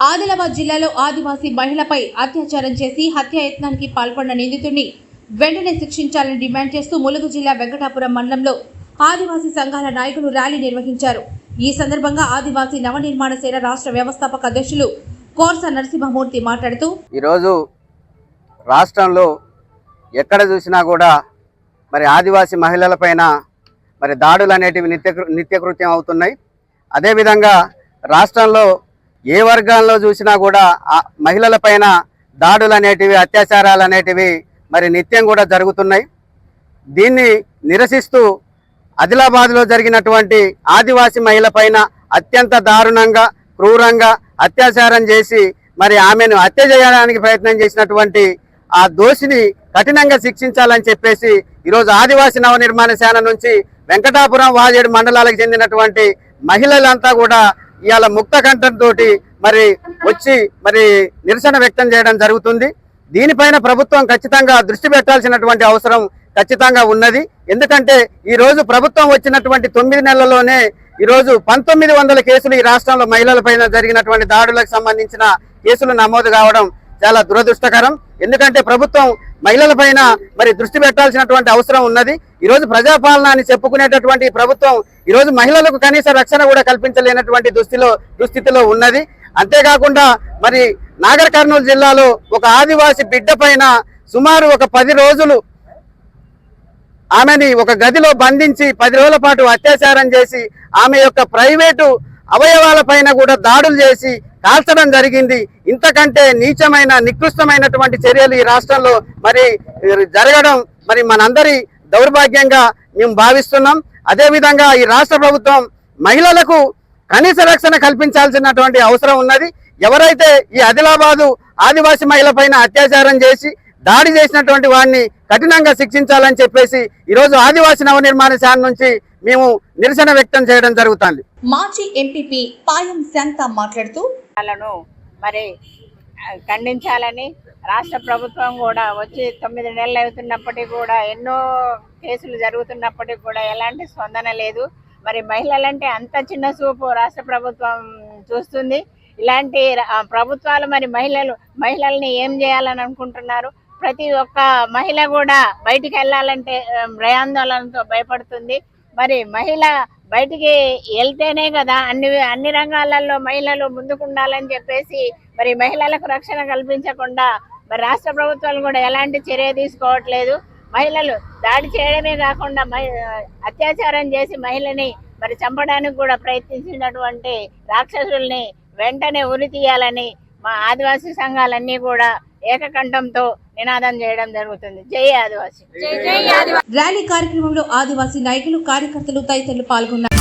ఆదిలాబాద్ జిల్లాలో ఆదివాసీ మహిళపై అత్యాచారం చేసి హత్యాయత్నానికి పాల్పడిన నిందితుడిని వెంటనే శిక్షించాలని డిమాండ్ చేస్తూ ములుగు జిల్లా వెంకటాపురం మండలంలో ఆదివాసీ సంఘాల నాయకులు ర్యాలీ నిర్వహించారు. ఈ సందర్భంగా ఆదివాసీ నవనిర్మాణ సేన రాష్ట్ర వ్యవస్థాపక అధ్యక్షులు కోర్స నరసింహమూర్తి మాట్లాడుతూ ఈరోజు రాష్ట్రంలో ఎక్కడ చూసినా కూడా మరి ఆదివాసీ మహిళలపైన మరి దాడులు అనేటివి నిత్య నిత్యకృత్యం అవుతున్నాయి. అదేవిధంగా రాష్ట్రంలో ఏ వర్గాల్లో చూసినా కూడా ఆ మహిళలపైన దాడులు అనేటివి అత్యాచారాలు అనేటివి మరి నిత్యం కూడా జరుగుతున్నాయి. దీన్ని నిరసిస్తూ ఆదిలాబాద్లో జరిగినటువంటి ఆదివాసీ మహిళ పైన అత్యంత దారుణంగా క్రూరంగా అత్యాచారం చేసి మరి ఆమెను హత్య చేయడానికి ప్రయత్నం చేసినటువంటి ఆ దోషిని కఠినంగా శిక్షించాలని చెప్పేసి ఈరోజు ఆదివాసీ నవనిర్మాణ శాన నుంచి వెంకటాపురం వాజేడు మండలాలకు చెందినటువంటి మహిళలంతా కూడా ఇవాళ ముక్త కంఠంతో మరి వచ్చి మరి నిరసన వ్యక్తం చేయడం జరుగుతుంది. దీనిపైన ప్రభుత్వం ఖచ్చితంగా దృష్టి పెట్టాల్సినటువంటి అవసరం ఖచ్చితంగా ఉన్నది. ఎందుకంటే ఈరోజు ప్రభుత్వం వచ్చినటువంటి తొమ్మిది నెలల్లోనే ఈ రోజు పంతొమ్మిది వందల కేసులు ఈ రాష్ట్రంలో మహిళలపైన జరిగినటువంటి దాడులకు సంబంధించిన కేసులు నమోదు కావడం చాలా దురదృష్టకరం. ఎందుకంటే ప్రభుత్వం మహిళలపైన మరి దృష్టి పెట్టాల్సినటువంటి అవసరం ఉన్నది. ఈరోజు ప్రజాపాలన అని చెప్పుకునేటటువంటి ప్రభుత్వం ఈరోజు మహిళలకు కనీస రక్షణ కూడా కల్పించలేనటువంటి దుస్థితిలో దుస్థితిలో ఉన్నది. అంతేకాకుండా మరి నాగర్ కర్నూలు జిల్లాలో ఒక ఆదివాసి బిడ్డ పైన సుమారు ఒక పది రోజులు ఆమెని ఒక గదిలో బంధించి పది రోజుల పాటు అత్యాచారం చేసి ఆమె యొక్క ప్రైవేటు అవయవాల పైన కూడా దాడులు చేసి కాల్చడం జరిగింది. ఇంతకంటే నీచమైన నికృష్టమైనటువంటి చర్యలు ఈ రాష్ట్రంలో మరి జరగడం మరి మనందరి దౌర్భాగ్యంగా మేము భావిస్తున్నాం. అదేవిధంగా ఈ రాష్ట్ర ప్రభుత్వం మహిళలకు కనీస రక్షణ కల్పించాల్సినటువంటి అవసరం ఉన్నది. ఎవరైతే ఈ ఆదిలాబాదు ఆదివాసీ మహిళపైన అత్యాచారం చేసి దాడి చేసినటువంటి వాడిని కఠినంగా శిక్షించాలని చెప్పేసి ఈరోజు ఆదివాసీ నవనిర్మాణ శాఖ నుంచి మేము నిరసన వ్యక్తం చేయడం జరుగుతుంది. మాజీ ఎంపీపీ పాయం శాంత మాట్లాడుతూ లను మరి ఖండించాలని రాష్ట్ర ప్రభుత్వం కూడా వచ్చి తొమ్మిది నెలలు అవుతున్నప్పటికీ కూడా ఎన్నో కేసులు జరుగుతున్నప్పటికీ కూడా ఎలాంటి స్పందన లేదు. మరి మహిళలంటే అంత చిన్న చూపు రాష్ట్ర ప్రభుత్వం చూస్తుంది. ఇలాంటి ప్రభుత్వాలు మరి మహిళలు మహిళల్ని ఏం చేయాలని అనుకుంటున్నారు? ప్రతి ఒక్క మహిళ కూడా బయటికి వెళ్ళాలంటే భయాందోళనతో భయపడుతుంది. మరి మహిళ బయటికి వెళ్తేనే కదా అన్ని అన్ని రంగాలలో మహిళలు ముందుకు ఉండాలని చెప్పేసి మరి మహిళలకు రక్షణ కల్పించకుండా మరి రాష్ట్ర ప్రభుత్వాలు కూడా ఎలాంటి చర్య తీసుకోవట్లేదు. మహిళలు దాడి చేయడమే కాకుండా మహి- అత్యాచారం చేసి మహిళని మరి చంపడానికి కూడా ప్రయత్నించినటువంటి రాక్షసుల్ని వెంటనే ఉరి తీయాలని మా ఆదివాసీ సంఘాలన్నీ కూడా ఏకకంఠంతో నినాదం చేయడం జరుగుతుంది. జై ఆదివాసీ. ర్యాలీ కార్యక్రమంలో ఆదివాసీ నాయకులు కార్యకర్తలు తదితరులు పాల్గొన్నారు.